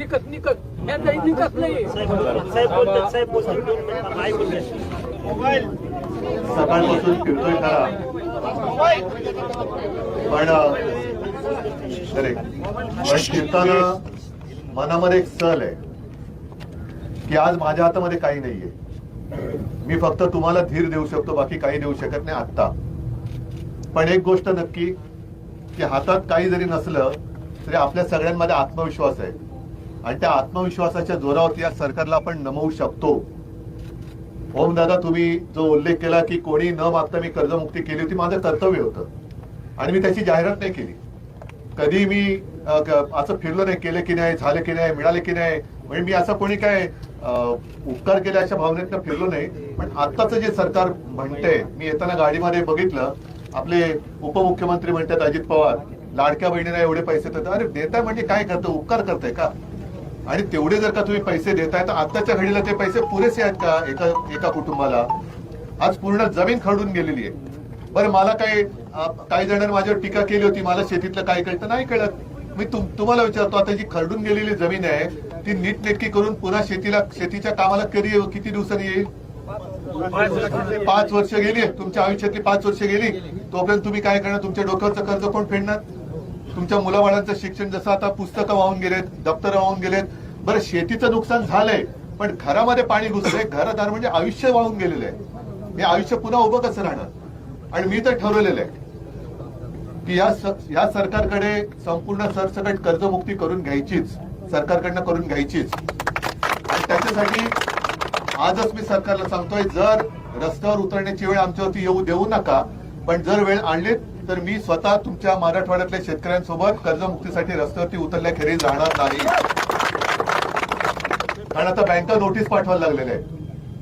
निकत निकत. यांचा निकत नाही सकाळपासून फिरतोय खरे पण फिरताना मनामध्ये एक सल आहे की आज माझ्या हातामध्ये काही नाहीये. मी फक्त तुम्हाला धीर देऊ शकतो बाकी काही देऊ शकत नाही आत्ता. पण एक गोष्ट नक्की की हातात काही जरी नसलं तरी आपल्या सगळ्यांमध्ये आत्मविश्वास आहे. आणि त्या आत्मविश्वासाच्या जोरावरती या सरकारला आपण नमवू शकतो. ओम दादा तुम्ही जो उल्लेख केला की कोणी न मागता मी कर्जमुक्ती केली होती माझं कर्तव्य होतं. आणि मी त्याची जाहिरात नाही केली. कधी मी असं फिरलो नाही केलं की नाही झालं की नाही मिळाले की नाही म्हणजे मी असं कोणी काय उपकार केले अशा भावनेतनं फिरलो नाही. पण आत्ताचं जे सरकार म्हणते मी येताना गाडीमध्ये बघितलं आपले उपमुख्यमंत्री म्हणतात अजित पवार लाडक्या बहिणीला एवढे पैसे देतात अरे देताय म्हणजे काय करतं? उपकार करताय का? आणि तेवढे जर का तुम्ही पैसे देताय तर आताच्या घडीला ते पैसे पुरेसे आहेत का एका एका कुटुंबाला? आज पूर्ण जमीन खरडून गेलेली आहे. बरं मला काही काही जणांनी माझ्यावर टीका केली होती मला शेतीतलं काय कळतं नाही कळत. मी तुम तुम्हाला विचारतो आता जी खरडून गेलेली जमीन आहे ती नीटनेटकी करून पुन्हा शेतीला शेतीच्या कामाला कधी किती दिवसांनी येईल? पाच वर्ष गेली तुमच्या आयुष्यातली पाच वर्ष गेली. तोपर्यंत तुम्ही काय करणार? तुमच्या डोक्यावरचं कर्ज कोण फेडणार? तुमच्या मुलाबाळांचं शिक्षण जसं आता पुस्तकं वाहून गेलेत दप्तर वाहून गेलेत बरं शेतीचं नुकसान झालंय पण घरामध्ये पाणी घुसलंय घरदार म्हणजे आयुष्य वाहून गेलेलं आहे. हे आयुष्य पुन्हा उभं कसं राहणार? आणि मी तर ठरवलेलं आहे की या या सरकारकडे संपूर्ण सरसकट कर्जमुक्ती करून घ्यायचीच सरकारकडनं करून घ्यायचीच. आणि त्याच्यासाठी आजच मी सरकारला सांगतोय जर रस्त्यावर उतरण्याची वेळ आमच्यावरती येऊ देऊ नका पण जर वेळ आणली तर मी स्वतः तुमच्या मराठवाड्यातल्या शेतकऱ्यांसोबत कर्जमुक्तीसाठी रस्त्यावरती उतरल्याखेरीज राहणार नाही. कारण आता बँका नोटीस पाठवायला लागलेल्या आहे.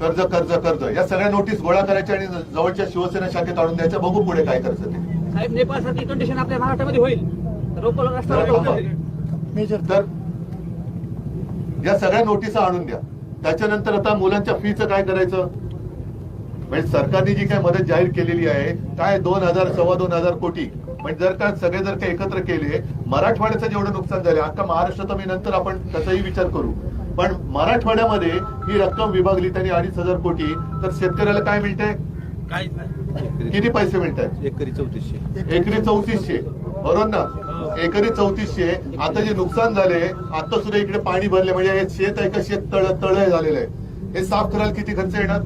कर्ज कर्ज कर्ज. या सगळ्या नोटीस गोळा करायच्या आणि जवळच्या शिवसेना शाखेत आणून द्यायच्या. बघू पुढे काय करायचं ते. साहेब कंडिशन आपल्या महाराष्ट्रामध्ये होईल. तर या सगळ्या नोटिसा आणून द्या. त्याच्यानंतर आता मुलांच्या फीचं काय करायचं? म्हणजे सरकारने जी काय मदत जाहीर केलेली आहे काय दोन हजार सव्वा दोन हजार कोटी म्हणजे जर का सगळे जर का एकत्र केले मराठवाड्याचं जेवढं नुकसान झालं अख्खा महाराष्ट्रात मी नंतर आपण त्याचाही विचार करू. पण मराठवाड्यामध्ये ही रक्कम विभागली त्यांनी अडीच हजार कोटी तर शेतकऱ्याला काय नाही. किती पैसे मिळत आहेत एकरी चौतीसशे. एकरी चौतीसशे. बरोबर ना? एकरी चौतीसशे. आता जे नुकसान झाले आता सुद्धा इकडे पाणी भरले म्हणजे हे शेत आहे का शेत तळ तळ झालेलं आहे. हे साफ करायला किती खर्च येणार?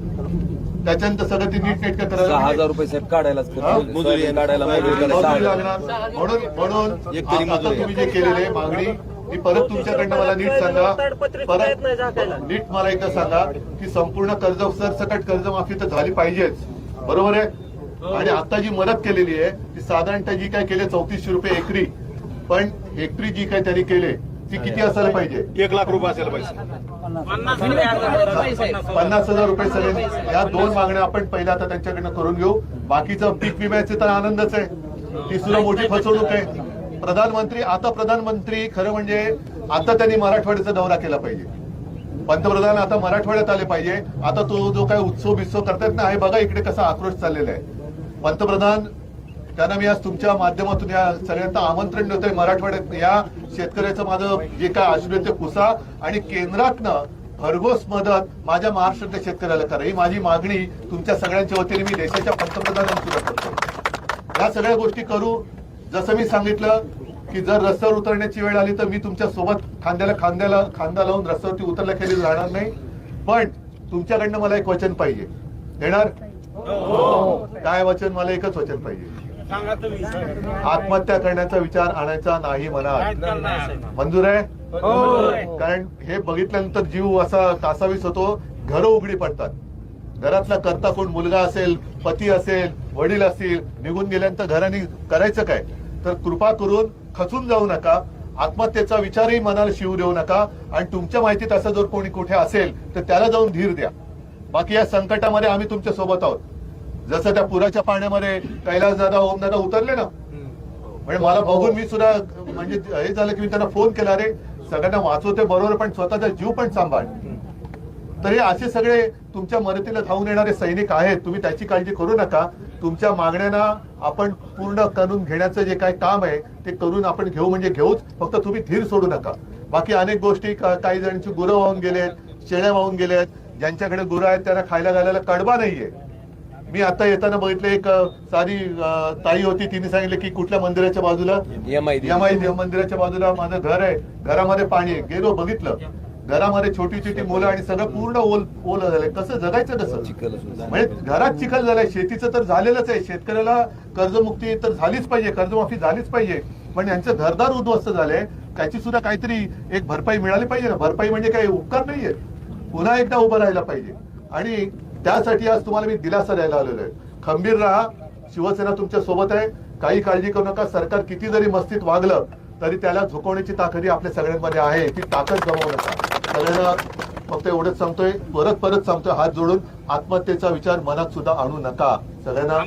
त्याच्यानंतर सगळं ते नीट नेटकं सहा हजार करायला रुपये साहेब काढायलाच हा? मजुरी काढायला मजुरी काढायला सहा मजुरी हजार. लागणार म्हणून म्हणून एक तरी आता मजुरी. तुम्ही जे केलेले मागणी मी परत तुमच्याकडनं मला नीट सांगा. परत नीट मला एकदा सांगा की संपूर्ण कर्ज सरसकट कर्जमाफी तर झाली पाहिजेच बरोबर आहे आणि आता जी मदत केलेली आहे ती साधारणतः जी काय केली चौतीसशे रुपये एकरी पण हेक्टरी जी काय त्यांनी केले ती किती असायला पाहिजे? एक लाख रुपये असायला पाहिजे. पन्नास हजार रुपये सगळे. या दोन मागण्या आपण पहिल्या आता त्यांच्याकडनं करून घेऊ. बाकीचं पीक विम्याचे तर आनंदच आहे. ती सुद्धा मोठी फसवणूक आहे. प्रधानमंत्री आता प्रधानमंत्री खरं म्हणजे आता त्यांनी मराठवाड्याचा दौरा केला पाहिजे. पंतप्रधान आता मराठवाड्यात आले पाहिजे. आता तो जो काय उत्सव बित्सव करतायत ना हे बघा इकडे कसा आक्रोश चाललेला आहे. पंतप्रधान त्यांना मी आज तुमच्या माध्यमातून या सगळ्यांना आमंत्रण देतोय मराठवाड्यात या शेतकऱ्याचं माझं जे काय आश्रय ते पुसा. आणि केंद्रातनं भरघोस मदत माझ्या महाराष्ट्रातल्या शेतकऱ्याला करा. ही माझी मागणी तुमच्या सगळ्यांच्या वतीने मी देशाच्या पंतप्रधानांना सुद्धा करतो या सगळ्या गोष्टी करू. जसं मी सांगितलं की जर रस्त्यावर उतरण्याची वेळ आली तर मी तुमच्यासोबत खांद्याला खांद्याला खांदा लावून रस्त्यावरती उतरल्या खेरी राहणार नाही. पण तुमच्याकडनं मला एक वचन पाहिजे. देणार? काय वचन? मला एकच वचन पाहिजे. आत्महत्या करण्याचा विचार आणायचा नाही नाही, साहेब. मंजूर आहे? हो. कारण हे बघितल्यानंतर जीव असा कासावीस होतो घरं उघडी पडतात. घरातला करता कोण मुलगा असेल पती असेल वडील असतील निघून गेल्यानंतर घराने करायचं काय? तर कृपा करून खचून जाऊ नका. आत्महत्येचा विचारही मनाला शिवू देऊ नका. आणि तुमच्या माहितीत असं जर कोणी कुठे असेल तर त्याला जाऊन धीर द्या. बाकी या संकटामध्ये आम्ही तुमच्यासोबत आहोत. जसं त्या पुराच्या पाण्यामध्ये कैलास दादा ओम दादा उतरले ना. म्हणजे मला बघून मी सुद्धा म्हणजे हे झालं की मी त्यांना फोन केला रे सगळ्यांना वाचवते बरोबर पण स्वतःचा जीव पण सांभाळ. तर हे असे सगळे तुमच्या मदतीला धावून येणारे सैनिक आहेत. तुम्ही त्याची काळजी करू नका. तुमच्या मागण्यांना आपण पूर्ण करून घेण्याचं जे काय काम आहे ते करून आपण घेऊ म्हणजे घेऊच. फक्त तुम्ही धीर सोडू नका. बाकी अनेक गोष्टी काही जणांची गुरं वाहून गेलेत शेळ्या वाहून गेलेत. ज्यांच्याकडे गुरं आहेत त्यांना खायला घालायला कडबा नाहीये. मी आता येताना बघितलं एक साधी ताई होती तिने सांगितलं की कुठल्या मंदिराच्या बाजूला? EMI यमाई देव मंदिराच्या बाजूला माझं घर आहे. घरामध्ये पाणी आहे. गेलो बघितलं. घरामध्ये छोटी छोटी मुलं आणि सगळं पूर्ण ओल ओलं झालंय. कसं जगायचं कसं? चिखल असून. म्हणजे घरात चिखल झालाय. शेतीचं तर झालेलंच आहे. शेतकऱ्याला कर्जमुक्ती तर झालीच पाहिजे. कर्जमाफी झालीच पाहिजे. पण यांचं घरदार उद्ध्वस्त झालंय. त्याची सुद्धा काहीतरी एक भरपाई मिळाली पाहिजे ना. भरपाई म्हणजे काही उपकार नाहीये. पुन्हा एकदा उभं राहायला पाहिजे. आणि त्यासाठी आज तुम्हाला मी दिलासा द्यायला आलेलो आहे. खंबीर राहा शिवसेना तुमच्यासोबत आहे. काही काळजी करू नका. सरकार किती जरी मस्तीत वागलं तरी त्याला झुकवण्याची ताकद ही आपल्या सगळ्यांमध्ये आहे. ती ताकद गमावू नका. सगळ्यांना फक्त एवढंच सांगतोय. परत परत सांगतोय हात जोडून. आत्महत्येचा विचार मनात सुद्धा आणू नका. सगळ्यांना